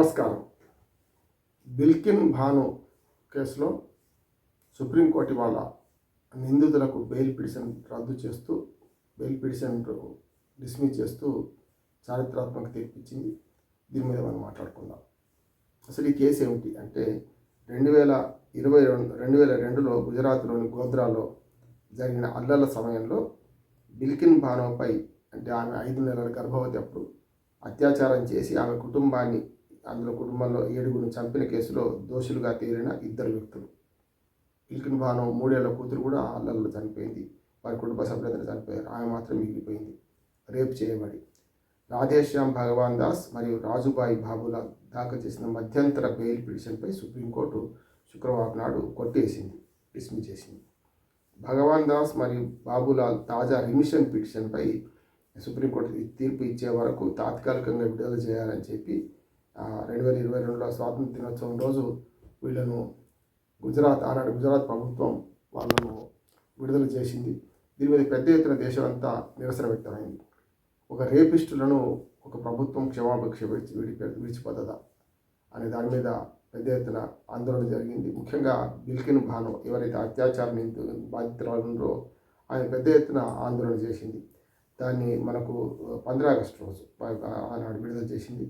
నమస్కారం. బిల్కిన్ భాను కేసులో సుప్రీంకోర్టు వాళ్ళ నిందితులకు బెయిల్ పిటిషన్ రద్దు చేస్తూ బెయిల్ పిటిషన్ డిస్మిస్ చేస్తూ చారిత్రాత్మక తీర్పిచ్చింది దీని మీద మనం మాట్లాడుకుందాం. అసలు ఈ కేసు ఏమిటి అంటే రెండు వేల ఇరవై రెండు రెండు వేల రెండులో గుజరాత్లోని గోద్రాలో జరిగిన అల్లర్ల సమయంలో బిల్కిన్ భానోపై అంటే ఆమె ఐదు నెలల గర్భవతి అప్పుడు అత్యాచారం చేసి ఆమె కుటుంబాన్ని అందులో కుటుంబంలో ఏడుగురు చంపిన కేసులో దోషులుగా తేలిన ఇద్దరు వ్యక్తులు. ఇల్కిన్ భాను మూడేళ్ళ కూతురు కూడా అల్లల్లో చనిపోయింది. వారి కుటుంబ సభ్యులందరూ చనిపోయారు. ఆమె మాత్రం మిగిలిపోయింది. రేపు చేయబడి రాధేశ్యామ్ భగవాన్ దాస్ మరియు రాజుబాయి బాబుల దాఖలు చేసిన మధ్యంతర బెయిల్ పిటిషన్పై సుప్రీంకోర్టు శుక్రవారం నాడు కొట్టేసింది. డిస్మిస్ చేసింది. భగవాన్ దాస్ మరియు బాబులాల్ తాజా రిమిషన్ పిటిషన్పై సుప్రీంకోర్టు తీర్పు ఇచ్చే వరకు తాత్కాలికంగా విడుదల చేయాలని చెప్పి రెండు వేల ఇరవై రెండులో స్వాతంత్ర దినోత్సవం రోజు వీళ్ళను గుజరాత్ ఆనాడు గుజరాత్ ప్రభుత్వం వాళ్ళను విడుదల చేసింది. దీని మీద పెద్ద ఎత్తున దేశం అంతా నిరసన వ్యక్తమైంది ఒక రేపిస్టులను ఒక ప్రభుత్వం క్షమాభిక్ష విడిచి విడి విడిచిపోతుందా అనే దాని మీద పెద్ద ఎత్తున ఆందోళన జరిగింది. ముఖ్యంగా బిల్కిన్ భాను ఎవరైతే అత్యాచారం బాధితురాలు ఆయన పెద్ద ఎత్తున ఆందోళన చేసింది. దాన్ని మనకు పంద్రా ఆగస్టు రోజు ఆనాడు విడుదల చేసింది.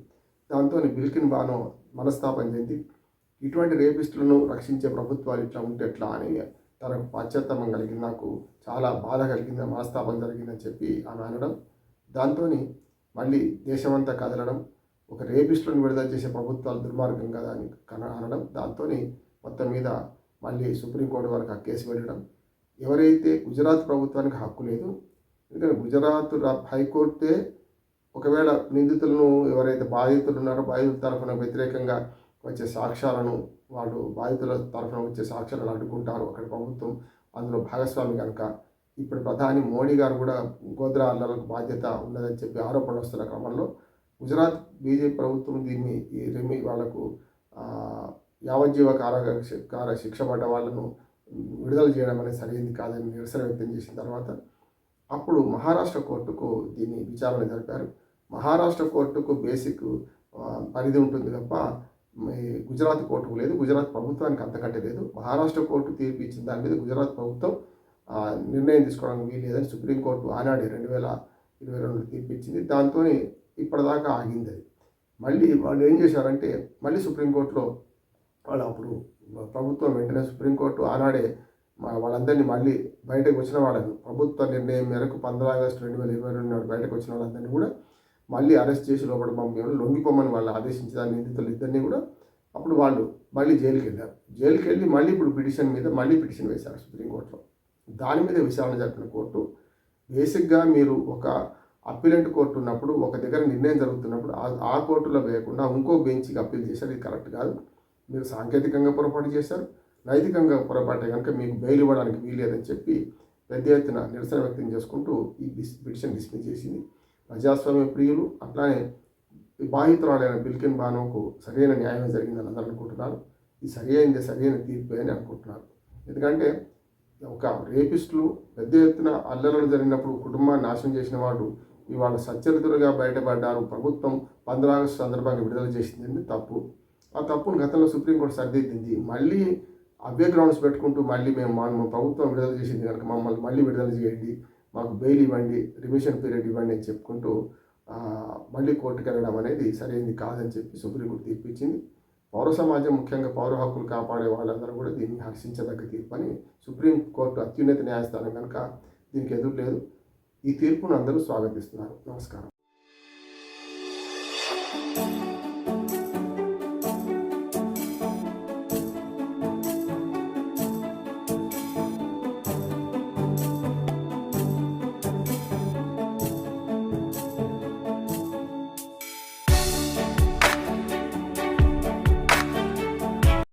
దాంతో బిల్కిన్ బాను మనస్తాపం చెంది ఇటువంటి రేపిస్టులను రక్షించే ప్రభుత్వాలు ఇట్లా ఉంటే ఎట్లా అని తనకు పాశ్చాత్తాపం కలిగింది నాకు చాలా బాధ కలిగింది మనస్తాపం జరిగిందని చెప్పి ఆమె అనడం. దాంతో మళ్ళీ దేశమంతా కదలడం ఒక రేపిస్టులను విడుదల చేసే ప్రభుత్వాలు దుర్మార్గం కదా అని కన అనడం. దాంతో మొత్తం మీద మళ్ళీ సుప్రీంకోర్టు వరకు ఆ కేసు వెళ్ళడం ఎవరైతే గుజరాత్ ప్రభుత్వానికి హక్కు లేదు ఎందుకంటే గుజరాత్ హైకోర్టే ఒకవేళ నిందితులను ఎవరైతే బాధితులు ఉన్నారో బాధితుల తరఫున వ్యతిరేకంగా వచ్చే సాక్ష్యాలను వాళ్ళు బాధితుల తరఫున వచ్చే సాక్ష్యాలను అడ్డుకుంటారు అక్కడ ప్రభుత్వం. అందులో భాగస్వామి కనుక ఇప్పుడు ప్రధాని మోడీ గారు కూడా గోద్రా అల్లలకు బాధ్యత ఉన్నదని చెప్పి ఆరోపణలు వస్తున్న క్రమంలో గుజరాత్ బీజేపీ ప్రభుత్వం దీన్ని ఈ రిమి వాళ్ళకు యావజ్జీవ కారాగార కార శిక్ష పడ్డ వాళ్ళను విడుదల చేయడం అనేది సరైంది కాదని నిరసన వ్యక్తం చేసిన తర్వాత అప్పుడు మహారాష్ట్ర కోర్టుకు దీన్ని విచారణ జరిపారు. మహారాష్ట్ర కోర్టుకు బేసిక్ పరిధి ఉంటుంది తప్ప గుజరాత్ కోర్టుకు లేదు. గుజరాత్ ప్రభుత్వానికి అంతకంటే లేదు. మహారాష్ట్ర కోర్టు తీర్పు ఇచ్చిన దాని మీద గుజరాత్ ప్రభుత్వం నిర్ణయం తీసుకోవడానికి వీల్లేదని సుప్రీంకోర్టు ఆనాడు రెండు వేల ఇరవై రెండు తీర్పు ఇచ్చింది. దాంతో ఇప్పటిదాకా ఆగింది అది. మళ్ళీ వాళ్ళు ఏం చేశారంటే మళ్ళీ సుప్రీంకోర్టులో వాళ్ళు అప్పుడు ప్రభుత్వం వెంటనే సుప్రీంకోర్టు ఆనాడే వాళ్ళందరినీ మళ్ళీ బయటకు వచ్చిన వాళ్ళని ప్రభుత్వ నిర్ణయం మేరకు పంద్రా ఆగస్టు రెండు వేల ఇరవై రెండు నాడు బయటకు వచ్చిన వాళ్ళందరినీ కూడా మళ్ళీ అరెస్ట్ చేసి లోపల పంపించడం లొంగిపోమని వాళ్ళు ఆదేశించిన నిందితులు ఇద్దరిని కూడా అప్పుడు వాళ్ళు మళ్ళీ జైలుకి వెళ్ళారు జైలుకి వెళ్ళి మళ్ళీ ఇప్పుడు పిటిషన్ మీద మళ్ళీ పిటిషన్ వేశారు సుప్రీంకోర్టులో. దాని మీద విచారణ జరిపిన కోర్టు బేసిక్గా మీరు ఒక అప్పీలెంట్ కోర్టు ఉన్నప్పుడు ఒక దగ్గర నిర్ణయం జరుగుతున్నప్పుడు ఆ కోర్టులో వేయకుండా ఇంకో బెంచ్కి అప్పీల్ చేశారు. ఇది కరెక్ట్ కాదు. మీరు సాంకేతికంగా పొరపాటు చేశారు. నైతికంగా పొరపాటే కనుక మీకు బెయిల్ ఇవ్వడానికి వీలేదని చెప్పి పెద్ద ఎత్తున నిరసన వ్యక్తం చేసుకుంటూ ఈ డిస్ పిటిషన్ డిస్మిస్ చేసింది. ప్రజాస్వామ్య ప్రియులు అట్లానే బాధితురాలైన బిల్కిన్ బానోకు సరైన న్యాయం జరిగిందని అందరూ అనుకుంటున్నారు. ఇది సరైనది సరైన తీర్పు అని అనుకుంటున్నారు. ఎందుకంటే ఒక రేపిస్టులు పెద్ద ఎత్తున అల్లర్లు జరిగినప్పుడు కుటుంబాన్ని నాశనం చేసిన వాడు ఇవాళ సచ్చరితులుగా బయటపడ్డారు. ప్రభుత్వం పంద్రా ఆగస్టు సందర్భంగా విడుదల చేసింది తప్పు. ఆ తప్పును గతంలో సుప్రీంకోర్టు సరిదిద్దింది. మళ్ళీ అవే గ్రౌండ్స్ పెట్టుకుంటూ మళ్ళీ మేము మా ప్రభుత్వం విడుదల చేసింది కనుక మమ్మల్ని మళ్ళీ విడుదల చేయండి. మాకు బెయిల్ ఇవ్వండి రిమిషన్ పీరియడ్ ఇవ్వండి అని చెప్పుకుంటూ మళ్ళీ కోర్టుకు వెళ్ళడం అనేది సరైనది కాదని చెప్పి సుప్రీంకోర్టు తీర్పిచ్చింది. పౌర సమాజం ముఖ్యంగా పౌర హక్కులు కాపాడే వాళ్ళందరూ కూడా దీన్ని హర్షించదగ్గ తీర్పు అని సుప్రీంకోర్టు అత్యున్నత న్యాయస్థానం కనుక దీనికి ఎదురు లేదు. ఈ తీర్పును అందరూ స్వాగతిస్తున్నారు. నమస్కారం.